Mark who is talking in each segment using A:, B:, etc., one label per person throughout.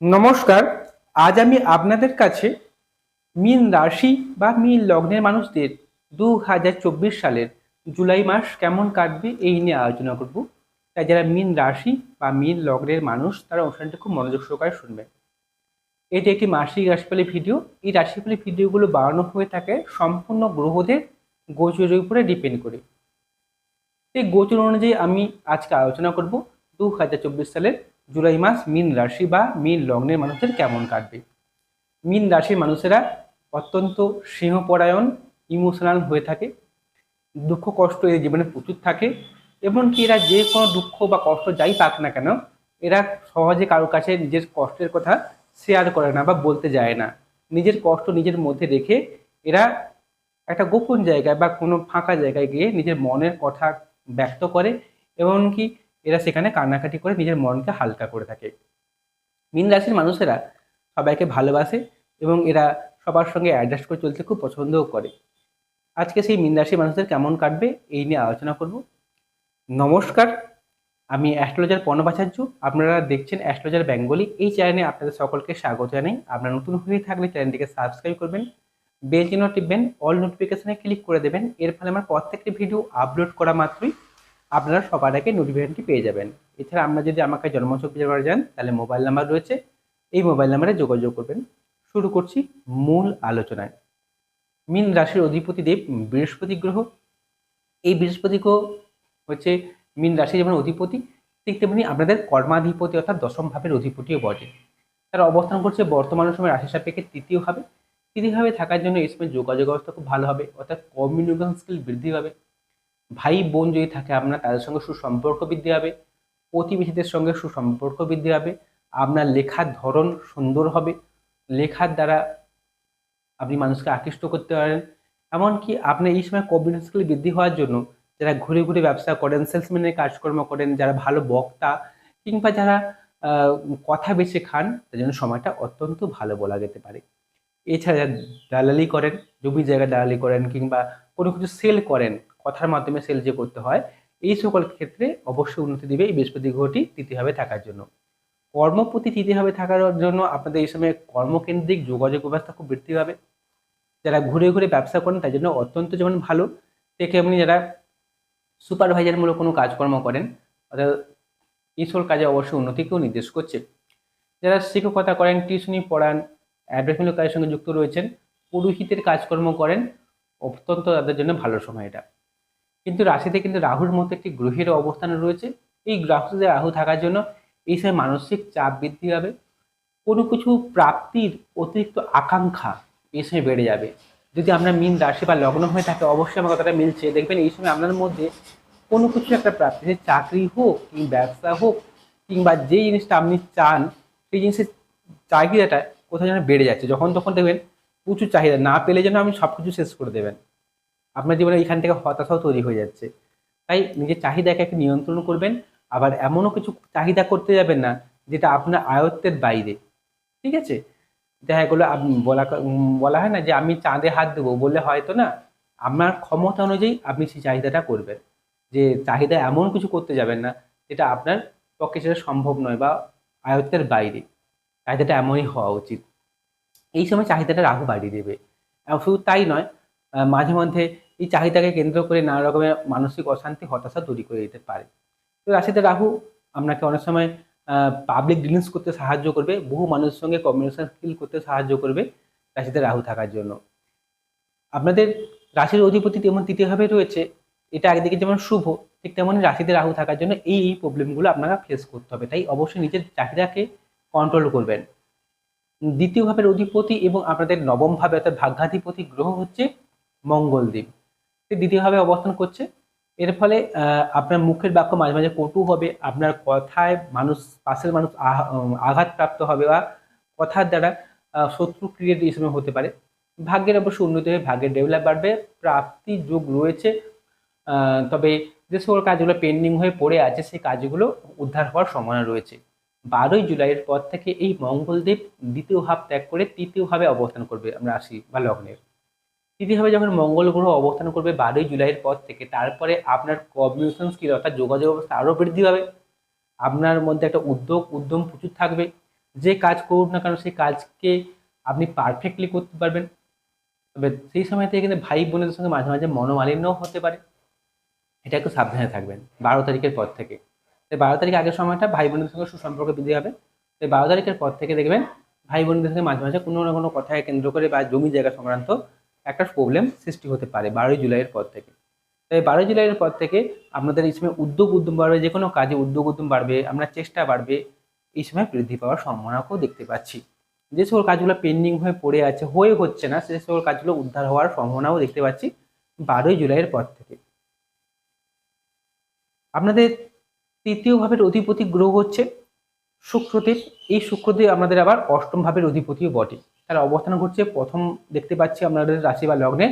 A: নমস্কার, আজ আমি আপনাদের কাছে মীন রাশি বা মীন লগ্নের মানুষদের দু হাজার চব্বিশ সালের জুলাই মাস কেমন কাটবে এই নিয়ে আলোচনা করব। তাই যারা মীন রাশি বা মীন লগ্নের মানুষ, তারা অনুষ্ঠানটি খুব মনোযোগ সহকারে শুনবে এটি একটি মাসিক রাশিফলের ভিডিও। এই রাশিফলের ভিডিওগুলো বানানো হয়ে থাকে সম্পূর্ণ গ্রহদের গোচরের উপরে ডিপেন্ড করে। এই গোচর অনুযায়ী আমি আজকে আলোচনা করব দু হাজার চব্বিশ সালের জুলাই মাস মিন রাশি বা মিন লগ্নের মানুষদের কেমন কাটবে? মিন রাশির মানুষেরা অত্যন্ত সিংহপরায়ণ ইমোশনাল হয়ে থাকে, দুঃখ কষ্ট এর জীবনে প্রচুর থাকে, এমনকি এরা যে কোনো দুঃখ বা কষ্ট যাই পাক না কেন, এরা সহজে কারোর কাছে নিজের কষ্টের কথা শেয়ার করে না বা বলতে যায় না। নিজের কষ্ট নিজের মধ্যে রেখে এরা একটা গোপন জায়গায় বা কোনো ফাঁকা জায়গায় গিয়ে নিজের মনের কথা ব্যক্ত করে, এমনকি এরা সেখানে কান্নাকাটি করে নিজের মনকে হালকা করে থাকে। মীন রাশির মানুষেরা সবাইকে ভালোবাসে এবং এরা সবার সঙ্গে অ্যাডজাস্ট করে চলতে খুব পছন্দও করে। আজকে সেই মীন রাশির মানুষদের কেমন কাটবে এই নিয়ে আলোচনা করব। নমস্কার, আমি অ্যাস্ট্রোলজার পর্ণবাচার্য আপনারা দেখছেন অ্যাস্ট্রোলজার বেঙ্গলি। এই চ্যানেলে আপনাদের সকলকে স্বাগত জানাই। আপনারা নতুন হয়ে থাকলে চ্যানেলটিকে সাবস্ক্রাইব করবেন বেল চিহ্ন টিপবেন অল নোটিফিকেশনে ক্লিক করে দেবেন। এর ফলে আমার প্রত্যেকটি ভিডিও আপলোড করা মাত্রই আপনারা সবার আগে নোটিফিকেশনটি পেয়ে যাবেন। এছাড়া আপনারা যদি আমাকে জন্মছক পেতে যান তাহলে মোবাইল নাম্বার রয়েছে। এই মোবাইল নাম্বারে যোগাযোগ করবেন। শুরু করছি মূল আলোচনায়। মীন রাশির অধিপতি দেব বৃহস্পতি গ্রহ। এই বৃহস্পতি গ্রহ হচ্ছে মীন রাশি যেমন অধিপতি, ঠিক তেমনি আপনাদের কর্মাধিপতি অর্থাৎ দশম ভাবের অধিপতিও বটে। তারা অবস্থান করছে বর্তমান সময় রাশি সাপেক্ষে তৃতীয় ভাবে। তৃতীয়ভাবে থাকার জন্য এই সময় যোগাযোগ ব্যবস্থা খুব ভালো হবে। অর্থাৎ কমিউনিকেশন স্কিল বৃদ্ধি পাবে। ভাই বোন যদি থাকে, আপনার তাদের সঙ্গে সুসম্পর্ক বৃদ্ধি হবে, প্রতিবেশীদের সঙ্গে সুসম্পর্ক বৃদ্ধি হবে, আপনার লেখার ধরন সুন্দর হবে, লেখার দ্বারা আপনি মানুষকে আকৃষ্ট করতে পারেন। এমনকি আপনার এই সময় কমিউনিকেশন স্কিল বৃদ্ধি হওয়ার জন্য যারা ঘুরে ঘুরে ব্যবসা করেন সেলসম্যানের কাজকর্ম করেন, যারা ভালো বক্তা কিংবা যারা কথা বেছে খান তার জন্য সময়টা অত্যন্ত ভালো বলা যেতে পারে। এছাড়া দালালি করেন, জমি জায়গা দালালি করেন কিংবা কোনো কিছু সেল করেন কথার মাধ্যমে সেল যে করতে হয়, এই সকল ক্ষেত্রে অবশ্যই উন্নতি দিবে এই বৃহস্পতি গ্রহটি তৃতীয়ভাবে থাকার জন্য। কর্মপতি তৃতীয়ভাবে থাকার জন্য আপনাদের এই সময় কর্মকেন্দ্রিক যোগাযোগ ব্যবস্থা খুব বৃদ্ধি পাবে। যারা ঘুরে ঘুরে ব্যবসা করেন, তার জন্য অত্যন্ত যেমন ভালো, তেমনি যারা সুপারভাইজারমূলক কোনো কাজকর্ম করেন অর্থাৎ এই সকল কাজে অবশ্যই উন্নতিকেও নির্দেশ করছে। যারা শিক্ষকতা করেন টিউশনি পড়ান অ্যাডভার্টাইজমেন্ট কাজের সঙ্গে যুক্ত রয়েছেন, পুরোহিতের কাজকর্ম করেন, অত্যন্ত তাদের জন্য ভালো সময় এটা। কিন্তু রাশিতে কিন্তু রাহুর মতো একটি গ্রহের অবস্থান রয়েছে। এই গ্রহতে রাহু থাকার জন্য এই সময় মানসিক চাপ বৃদ্ধি হবে কোনো কিছু প্রাপ্তির অতিরিক্ত আকাঙ্ক্ষা এই সময় বেড়ে যাবে। যদি আপনার মিন রাশি বা লগ্ন হয়ে থাকে, অবশ্যই আমার কথাটা মিলছে। দেখবেন এই সময় আপনার মধ্যে কোনো কিছু একটা প্রাপ্তি, সে চাকরি হোক কিংবা ব্যবসা হোক কিংবা যে জিনিসটা আপনি চান, সেই জিনিসের চাহিদাটা কোথাও যেন বেড়ে যাচ্ছে। যখন তখন দেখবেন প্রচুর চাহিদা না পেলে যেন আপনি সব কিছু শেষ করে দেবেন। আপনার জীবনে এখান থেকে হতাশাও তৈরি হয়ে যাচ্ছে। তাই নিজের চাহিদাকে একটু নিয়ন্ত্রণ করবেন, আবার এমনও কিছু চাহিদা করতে যাবেন না, যেটা আপনার আয়ত্তের বাইরে। ঠিক আছে? দেখা গেলো বলা বলা হয় না যে আমি চাঁদে হাত দেবো বললে হয়তো না আপনার ক্ষমতা অনুযায়ী আপনি সেই চাহিদাটা করবেন। যে চাহিদা এমন কিছু করতে যাবেন না, যেটা আপনার পক্ষে সেটা সম্ভব নয় বা আয়ত্তের বাইরে। চাহিদাটা এমনই হওয়া উচিত। এই সময় চাহিদাটা রাহু বাড়িয়ে দেবে। এবং শুধু তাই নয় মাঝে মধ্যে এই চাহিদাকে কেন্দ্র করে নানা রকমের মানসিক অশান্তি, হতাশা তৈরি করে দিতে পারে। তো রাশিতে রাহু আপনাকে অনেক সময় পাবলিক ডিলিংস করতে সাহায্য করবে, বহু মানুষের সঙ্গে কমিউনিকেশন স্কিল করতে সাহায্য করবে রাশিতে রাহু থাকার জন্য। আপনাদের রাশির অধিপতি তেমন তৃতীয়ভাবে রয়েছে, এটা একদিকে যেমন শুভ, ঠিক তেমনই রাশিতে রাহু থাকার জন্য এই এই প্রবলেমগুলো আপনারা ফেস করতে হবে। তাই অবশ্যই নিজের চাহিদাকে কন্ট্রোল করবেন। দ্বিতীয় ভাবের অধিপতি এবং আপনাদের নবম ভাবে অর্থাৎ ভাগ্যাধিপতি গ্রহ হচ্ছে মঙ্গলদ্বীপ। দ্বিতীয়ভাবে অবস্থান করছে। এর ফলে আপনার মুখের বাক্য মাঝে মাঝে কটু হবে, আপনার কথায় মানুষ, পাশের মানুষ আঘাতপ্রাপ্ত হবে বা কথার দ্বারা শত্রু ক্রিয়েট সময় হতে পারে। ভাগ্যের অবশ্য উন্নতি হবে, ভাগ্যের ডেভেলপ বাড়বে, প্রাপ্তি যোগ রয়েছে। তবে যে সকল কাজগুলো পেন্ডিং হয়ে পড়ে আছে, সেই কাজগুলো উদ্ধার হওয়ার সম্ভাবনা রয়েছে। বারোই জুলাইয়ের পর থেকে এই মঙ্গলদেব দ্বিতীয় ভাব ত্যাগ করে তৃতীয় ভাবে অবস্থান করবে। আমরা আসি বা লগ্নের তৃতীয়ভাবে যখন মঙ্গল গ্রহ অবস্থান করবে বারোই জুলাইয়ের পর থেকে, তারপরে আপনার কমিউনিকেশন স্কিল অর্থাৎ যোগাযোগ অবস্থা আরও বৃদ্ধি পাবে। আপনার মধ্যে একটা উদ্যোগ, উদ্যম প্রচুর থাকবে। যে কাজ করুন না কেন, সেই কাজকে আপনি পারফেক্টলি করতে পারবেন। তবে সেই সময় থেকে কিন্তু ভাই বোনদের সঙ্গে মাঝে মাঝে মনোমালিন্যও হতে পারে। এটা একটু সাবধানে থাকবেন, বারো তারিখের পর থেকে। তো বারো তারিখ আগের সময়টা ভাই বোনদের সঙ্গে সুসম্পর্ক বৃদ্ধি হবে তো বারো তারিখের পর থেকে দেখবেন ভাই বোনদের সঙ্গে মাঝে মাঝে কোনো না কোনো কথায় কেন্দ্র করে বা জমি জায়গা সংক্রান্ত একটা প্রবলেম সৃষ্টি হতে পারে বারোই জুলাইয়ের পর থেকে। তাই বারোই জুলাইয়ের পর থেকে আপনাদের এই সময় উদ্যোগ উদ্যম বাড়বে, যে কোনো কাজে উদ্যোগ উদ্যম বাড়বে আপনার চেষ্টা বাড়বে, এই সময় বৃদ্ধি পাওয়ার সম্ভাবনাকেও দেখতে পাচ্ছি। যে সকল কাজগুলো পেন্ডিং হয়ে পড়ে আছে, হয়ে হচ্ছে না, সে সকল কাজগুলো উদ্ধার হওয়ার সম্ভাবনাও দেখতে পাচ্ছি বারোই জুলাইয়ের পর থেকে। আপনাদের তৃতীয় ভাবের অধিপতি গ্রহ হচ্ছে শুক্রদেব। এই শুক্রদেব আমাদের আবার অষ্টম ভাবের অধিপতিও বটে। তার অবস্থান ঘটছে। প্রথম দেখতে পাচ্ছি আপনাদের রাশি বা লগ্নে।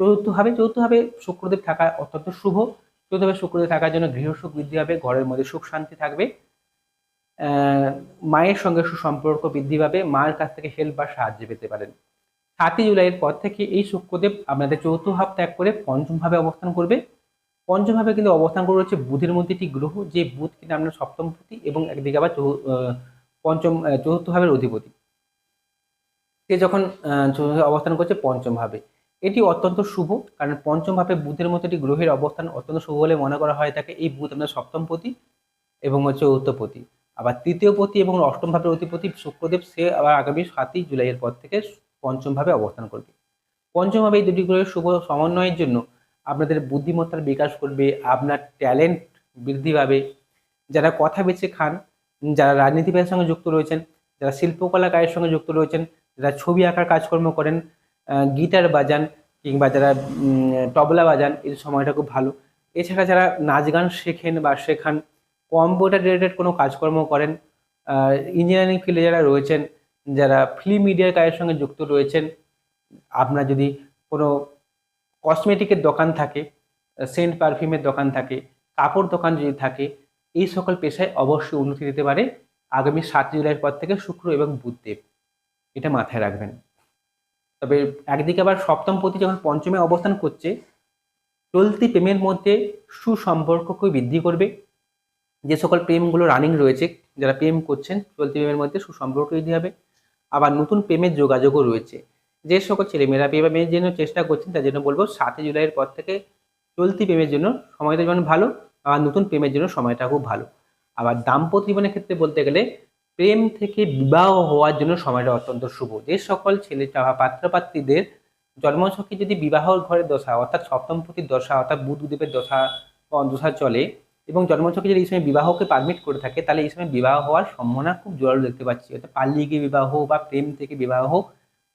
A: চতুর্থভাবে চতুর্থভাবে শুক্রদেব থাকা অত্যন্ত শুভ। চতুর্থভাবে শুক্রদেব থাকার জন্য গৃহসুখ বৃদ্ধি হবে ঘরের মধ্যে সুখ শান্তি থাকবে। মায়ের সঙ্গে সুসম্পর্ক বৃদ্ধি পাবে। মায়ের কাছ থেকে হেল্প বা সাহায্য পেতে পারেন। সাতই জুলাইয়ের পর থেকে এই শুক্রদেব আপনাদের চতুর্থ ভাব ত্যাগ করে পঞ্চমভাবে অবস্থান করবে। পঞ্চমভাবে কিন্তু অবস্থান করে হচ্ছে বুধের মধ্যে একটি গ্রহ যে বুধ কিন্তু আপনার সপ্তমপতি এবং একদিকে আবার পঞ্চম আহ, চতুর্থ ভাবের অধিপতি। সে যখন অবস্থান করছে পঞ্চম ভাবে। এটি অত্যন্ত শুভ, কারণ পঞ্চম ভাবে বুধের মতো একটি গ্রহের অবস্থান অত্যন্ত শুভ বলে মনে করা হয় থাকে এই বুধ আপনার সপ্তমপতি এবং হচ্ছে চতুর্থপতি আবার তৃতীয় পতি এবং অষ্টম ভাবের অধিপতি শুক্রদেব, সে আবার আগামী সাতই জুলাইয়ের পর থেকে পঞ্চম ভাবে অবস্থান করবে। পঞ্চম ভাবে এই দুটি গ্রহের শুভ সমন্বয়ের জন্য আপনাদের বুদ্ধিমত্তার বিকাশ করবে আপনার ট্যালেন্ট বৃদ্ধি পাবে। যারা কথা বেছে খান, যারা রাজনীতিবিদের সঙ্গে যুক্ত রয়েছেন, যারা শিল্পকলা কাজের সঙ্গে যুক্ত রয়েছেন যারা ছবি আঁকার কাজকর্ম করেন গিটার বাজান কিংবা যারা তবলা বাজান, এই সময়টা খুব ভালো। এছাড়া যারা নাচ গান শেখেন বা শেখান কম্পিউটার রিলেটেড কোনো কাজকর্ম করেন ইঞ্জিনিয়ারিং ফিল্ডে যারা রয়েছেন, যারা ফিল্ম মিডিয়ার কাজের সঙ্গে যুক্ত রয়েছেন, আপনার যদি কোনো কসমেটিকের দোকান থাকে সেন্ট পারফিউমের দোকান থাকে, কাপড় দোকান যদি থাকে, এই সকল পেশায় অবশ্যই উন্নতি দিতে পারে আগামী সাত জুলাইয়ের পর থেকে শুক্র এবং বুধদেব। এটা মাথায় রাখবেন। তবে একদিকে আবার সপ্তম পতি যখন পঞ্চমে অবস্থান করছে, চলতি প্রেমের মধ্যে সুসম্পর্ককে বৃদ্ধি করবে। যে সকল প্রেমগুলো রানিং রয়েছে, যারা প্রেম করছেন, চলতি প্রেমের মধ্যে সুসম্পর্ক বৃদ্ধি হবে। আবার নতুন প্রেমের যোগাযোগও রয়েছে। যে সকল ছেলেমেয়েরা প্রেমের জন্য চেষ্টা করছেন, তার জন্য বলব সাতই জুলাইয়ের পর থেকে চলতি প্রেমের জন্য সময়টা যেমন ভালো, আবার নতুন প্রেমের জন্য সময়টা খুব ভালো। আবার দাম্পত্য জীবনের ক্ষেত্রে বলতে গেলে প্রেম থেকে বিবাহ হওয়ার জন্য সময়টা অত্যন্ত শুভ। যে সকল ছেলে চাওয়া পাত্রপাত্রীদের জন্মছকে যদি বিবাহর ঘরের দশা, অর্থাৎ সপ্তম সপ্তমপতির দশা, অর্থাৎ বুধদেবের দশা দশা চলে এবং জন্মছকে যদি এই সময় বিবাহকে পারমিট করে থাকে, তাহলে এই সময় বিবাহ হওয়ার সম্ভাবনা খুব জোরালো দেখতে পাচ্ছি। অর্থাৎ পালিয়ে গিয়ে বিবাহ বা প্রেম থেকে বিবাহ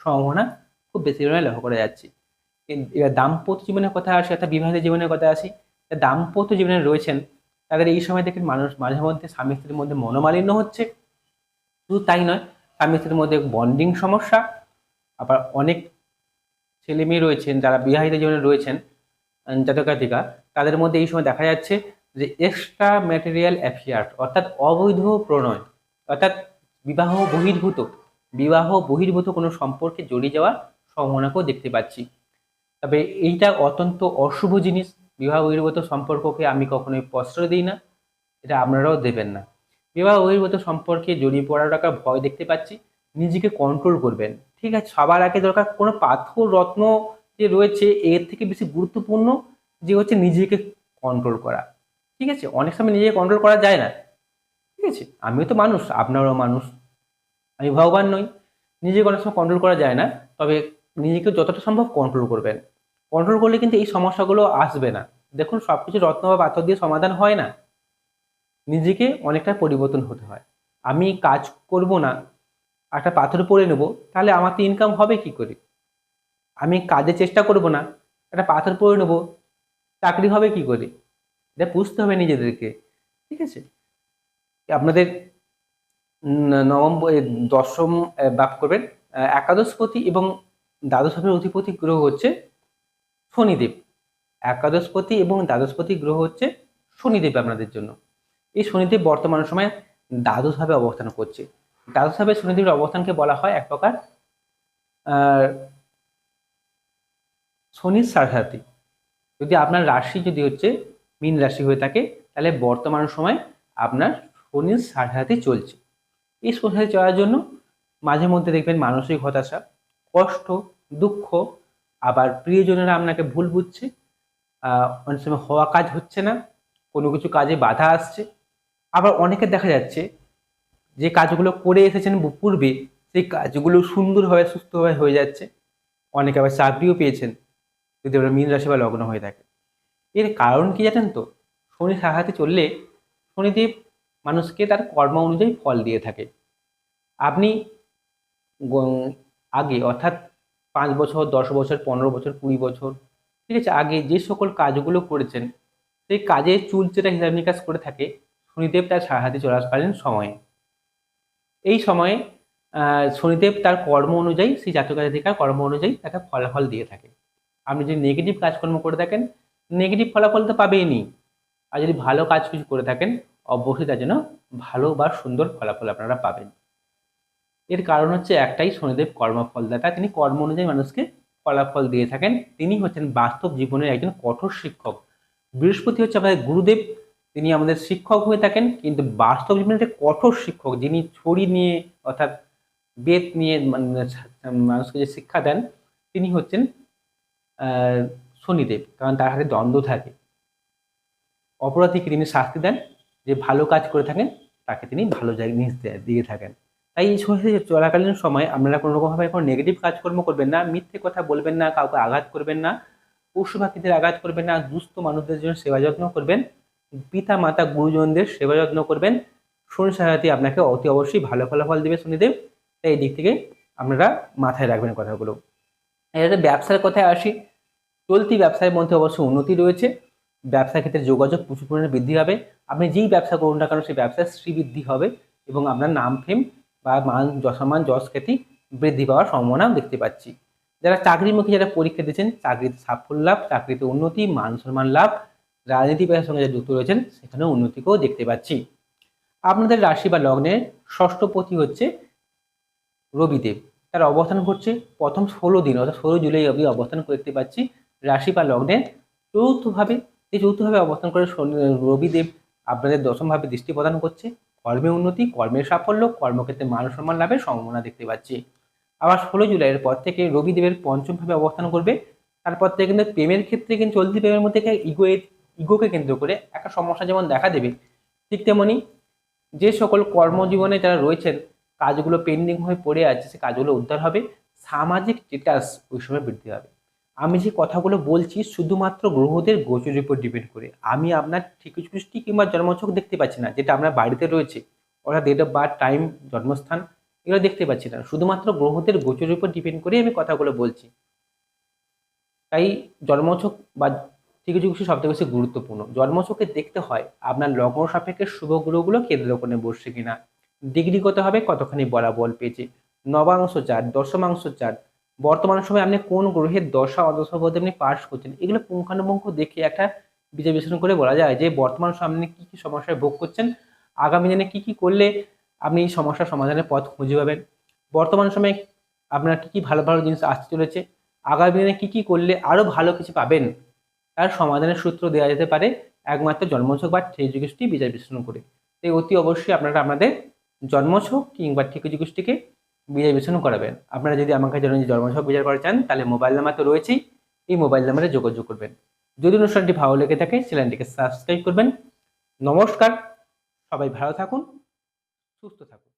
A: সম্ভাবনা খুব বেশি পরিমাণে লক্ষ্য করা যাচ্ছে। এবার দাম্পত্য জীবনের কথা আসি, অর্থাৎ বিবাহিত জীবনের কথা আসি। দাম্পত্য জীবনে রয়েছেন, তাদের এই সময় দেখেন মানুষ মাঝে মধ্যে স্বামী স্ত্রীর মধ্যে মনোমালিন্য হচ্ছে। শুধু তাই নয় স্বামী স্ত্রীর মধ্যে বন্ডিং সমস্যা আবার অনেক ছেলে মেয়ে রয়েছেন যারা বিবাহিত জীবনে রয়েছেন আহ, জাতক জাতিকা তাদের মধ্যে এই সময় দেখা যাচ্ছে যে এক্সট্রা ম্যাটেরিয়াল অ্যাফেয়ার অর্থাৎ অবৈধ প্রণয় অর্থাৎ বিবাহ বহির্ভূত বিবাহ বহির্ভূত কোনো সম্পর্কে জড়িয়ে যাওয়ার সম্ভাবনাকেও দেখতে পাচ্ছি। তবে এইটা অত্যন্ত অশুভ জিনিস বিবাহ বহির্ভূত সম্পর্ককে আমি কখনোই প্রশ্রয় দিই না এটা আপনারাও দেবেন না। বিবাহ বহির্ভূত সম্পর্কে জড়িয়ে পড়ার একটা ভয় দেখতে পাচ্ছি। নিজেকে কন্ট্রোল করবেন। ঠিক আছে? সবার আগে দরকার কোনো পাথর, রত্ন যে রয়েছে, এর থেকে বেশি গুরুত্বপূর্ণ যে হচ্ছে নিজেকে কন্ট্রোল করা। ঠিক আছে? অনেক সময় নিজেকে কন্ট্রোল করা যায় না। ঠিক আছে? আমিও তো মানুষ, আপনারও মানুষ। আমি ভগবান নই। নিজেকে অনেক সময় কন্ট্রোল করা যায় না। তবে নিজেকে যতটা সম্ভব কন্ট্রোল করবেন। কন্ট্রোল করলে কিন্তু এই সমস্যাগুলো আসবে না। দেখুন সব কিছু রত্ন বা পাথর দিয়ে সমাধান হয় না। নিজেকে অনেকটা পরিবর্তন হতে হয়। আমি কাজ করব না একটা পাথর পরে নেব তাহলে আমার তো ইনকাম হবে কি করে? আমি কাজে চেষ্টা করব না একটা পাথর পরে নেব চাকরি হবে কি করে? এটা বুঝতে হবে নিজেদেরকে ঠিক আছে? আপনাদের উম, নবম দশম বাপ করবেন একাদশপতি এবং দ্বাদশভাবের অধিপতি গ্রহ হচ্ছে শনিদেব। একাদশপতি এবং দ্বাদশপতি গ্রহ হচ্ছে শনিদেব আপনাদের জন্য। এই শনিদেব বর্তমান সময়ে দ্বাদশভাবে অবস্থান করছে। দ্বাদশভাবে শনিদেবের অবস্থানকে বলা হয় এক প্রকার শনির সারসাথী যদি আপনার রাশি যদি হচ্ছে মীন রাশি হয়ে থাকে, তাহলে বর্তমান সময় আপনার শনির সারসাথী চলছে। এই সংসারে চলার জন্য মাঝে মধ্যে দেখবেন মানসিক হতাশা, কষ্ট, দুঃখ, আবার প্রিয়জনেরা আপনাকে ভুল বুঝছে অনেক সময় হওয়া কাজ হচ্ছে না, কোনো কিছু কাজে বাধা আসছে আবার অনেকে দেখা যাচ্ছে যে কাজগুলো করে এসেছেন পূর্বে, সেই কাজগুলো সুন্দরভাবে, সুস্থভাবে হয়ে যাচ্ছে। অনেকে আবার চাকরিও পেয়েছেন, যদি আমরা মীন রাশি বা লগ্ন হয়ে থাকে। এর কারণ কি জানেন তো? শনি সাহাতে চললে শনিদেব মানুষকে তার কর্ম অনুযায়ী ফল দিয়ে থাকে। আপনি আগে অর্থাৎ পাঁচ বছর, দশ বছর, পনেরো বছর, কুড়ি বছর, ঠিক আছে, আগে যে সকল কাজগুলো করেছেন, সেই কাজে চুল যেটা হিসাব নিকাশ করে থাকে শনিদেব তার সাহায্যে চলাকালীন সময়ে। এই সময়ে শনিদেব তার কর্ম অনুযায়ী, সেই জাতক জাতিকার কর্ম অনুযায়ী তাকে ফলাফল দিয়ে থাকে। আপনি যদি নেগেটিভ কাজকর্ম করে থাকেন নেগেটিভ ফলাফল তো পাবেইনি আর যদি ভালো কাজ কিছু করে থাকেন, অবশ্যই তার জন্য ভালো বা সুন্দর ফলাফল আপনারা পাবেন। এর কারণ হচ্ছে একটাই, শনিদেব কর্মফলদাতা। তিনি কর্ম অনুযায়ী মানুষকে ফলাফল দিয়ে থাকেন। তিনি হচ্ছেন বাস্তব জীবনের একজন কঠোর শিক্ষক। বৃহস্পতি হচ্ছে আমাদের গুরুদেব। তিনি আমাদের শিক্ষক হয়ে থাকেন, কিন্তু বাস্তব জীবনে একটা কঠোর শিক্ষক, যিনি ছড়ি নিয়ে অর্থাৎ বেদ নিয়ে মানে মানুষকে যে শিক্ষা দেন, তিনি হচ্ছেন শনিদেব কারণ তার হাতে দ্বন্দ্ব থাকে। অপরাধীকে তিনি শাস্তি দেন, যে ভালো কাজ করে থাকেন, তাকে তিনি ভালো জায়গায় জিনিস দিয়ে থাকেন। তাই এই সময় চলাকালীন সময়, আপনারা কোনো রকমভাবে কোনো নেগেটিভ কাজকর্ম করবেন না, মিথ্যে কথা বলবেন না, কাউকে আঘাত করবেন না, পশু পাখিদের আঘাত করবেন না, দুস্থ মানুষদের জন্য সেবা যত্ন করবেন পিতা মাতা গুরুজনদের সেবা যত্ন করবেন। শনি সাহায্যে আপনাকে অতি অবশ্যই ভালো ফলাফল দেবে, শনিদেব। তাই এই দিক থেকে আপনারা মাথায় রাখবেন কথাগুলো। এবারে ব্যবসার কথায় আসি। চলতি ব্যবসার মধ্যে অবশ্যই উন্নতি রয়েছে। ব্যবসার ক্ষেত্রে যোগাযোগ প্রচুর পরিমাণে বৃদ্ধি হবে আপনি যেই ব্যবসা করুন না কেন, সেই ব্যবসায় শ্রীবৃদ্ধি হবে এবং আপনার নাম, ফেম বা মান, যশমান, যশ খ্যাতি বৃদ্ধি পাওয়ার সম্ভাবনাও দেখতে পাচ্ছি। যারা চাকরিমুখী, যারা পরীক্ষা দিচ্ছেন চাকরিতে সাফল্য লাভ, চাকরিতে উন্নতি মান সম্মান লাভ রাজনীতি পেশার সঙ্গে যুক্ত রয়েছেন, সেখানেও উন্নতিকেও দেখতে পাচ্ছি। আপনাদের রাশি বা লগ্নের ষষ্ঠপতি হচ্ছে রবিদেব। তার অবস্থান করছে প্রথম ষোলো দিন, অর্থাৎ ষোলো জুলাই অবধি অবস্থান করতে পাচ্ছি রাশি বা লগ্নে। চতুর্থভাবে এই চতুর্থভাবে অবস্থান করে রবিদেব আপনাদের দশমভাবে দৃষ্টি প্রদান করছে। কর্মে উন্নতি, কর্মের সাফল্য, কর্মক্ষেত্রে মান সম্মান লাভের সম্ভাবনা দেখতে পাচ্ছি। আবার ষোলো জুলাইয়ের পর থেকে রবিদেবের পঞ্চমভাবে অবস্থান করবে। তারপর থেকে কিন্তু প্রেমের ক্ষেত্রে কিন্তু চলতি প্রেমের মধ্যে ইগো ইগোকে কেন্দ্র করে একটা সমস্যা যেমন দেখা দেবে, ঠিক তেমনি যে সকল কর্মজীবনে যারা রয়েছেন, কাজগুলো পেন্ডিং হয়ে পড়ে আছে, সে কাজগুলো উদ্ধার হবে, সামাজিক স্টেটাস ওই সময় বৃদ্ধি হবে আমি যে কথাগুলো বলছি শুধুমাত্র গ্রহদের গোচরের উপর ডিপেন্ড করে। আমি আপনার ঠিকুজ কুষ্টি কিংবা জন্মছক দেখতে পাচ্ছি না, যেটা আপনার বাড়িতে রয়েছে, অর্থাৎ ডেট অফ বার্থ টাইম জন্মস্থান, এগুলো দেখতে পাচ্ছি না। শুধুমাত্র গ্রহদের গোচরের উপর ডিপেন্ড করে আমি কথাগুলো বলছি। তাই জন্মছক বা ঠিকুজ কুষ্টি সব থেকে বেশি গুরুত্বপূর্ণ। জন্মছকে দেখতে হয়, আপনার লগ্ন সাপেক্ষে শুভ গ্রহগুলো কেন্দ্র করে বসছে কিনা। ডিগ্রিগত হবে কতখানি বলাবল পেয়েছে। নবাংশ চার দশমাংশ চার বর্তমান সময়ে আপনি কোন গ্রহের দশা অদশা পদে আপনি পাশ করছেন, এগুলো পুঙ্খানুপুঙ্খ দেখে একটা বিচার বিশ্লেষণ করে বলা যায় যে বর্তমান সামনে কী কী সমস্যায় ভোগ করছেন, আগামী দিনে কি কি করলে আপনি এই সমস্যার সমাধানের পথ খুঁজে পাবেন, বর্তমান সময়ে আপনার কি কি ভালো ভালো জিনিস আসতে চলেছে, আগামী দিনে কী কী করলে আরও ভালো কিছু পাবেন তার সমাধানের সূত্র দেওয়া যেতে পারে একমাত্র জন্মছক বা ঠিকুষ্টি বিচার বিশ্লেষণ করে। তাই অতি অবশ্যই আপনারা আপনাদের জন্মছক কিংবা ঠিকুষ্টিকে বিচার বিশ্লেষণ করাবেন। আপনারা যদি আমাকে জন্য জন্মছক বিচার করা চান, তাহলে মোবাইল নাম্বার তো রয়েছেই, এই মোবাইল নাম্বারে যোগাযোগ করবেন। যদি অনুষ্ঠানটি ভালো লেগে থাকে, চ্যানেলটিকে সাবস্ক্রাইব করবেন। নমস্কার, সবাই ভালো থাকুন, সুস্থ থাকুন।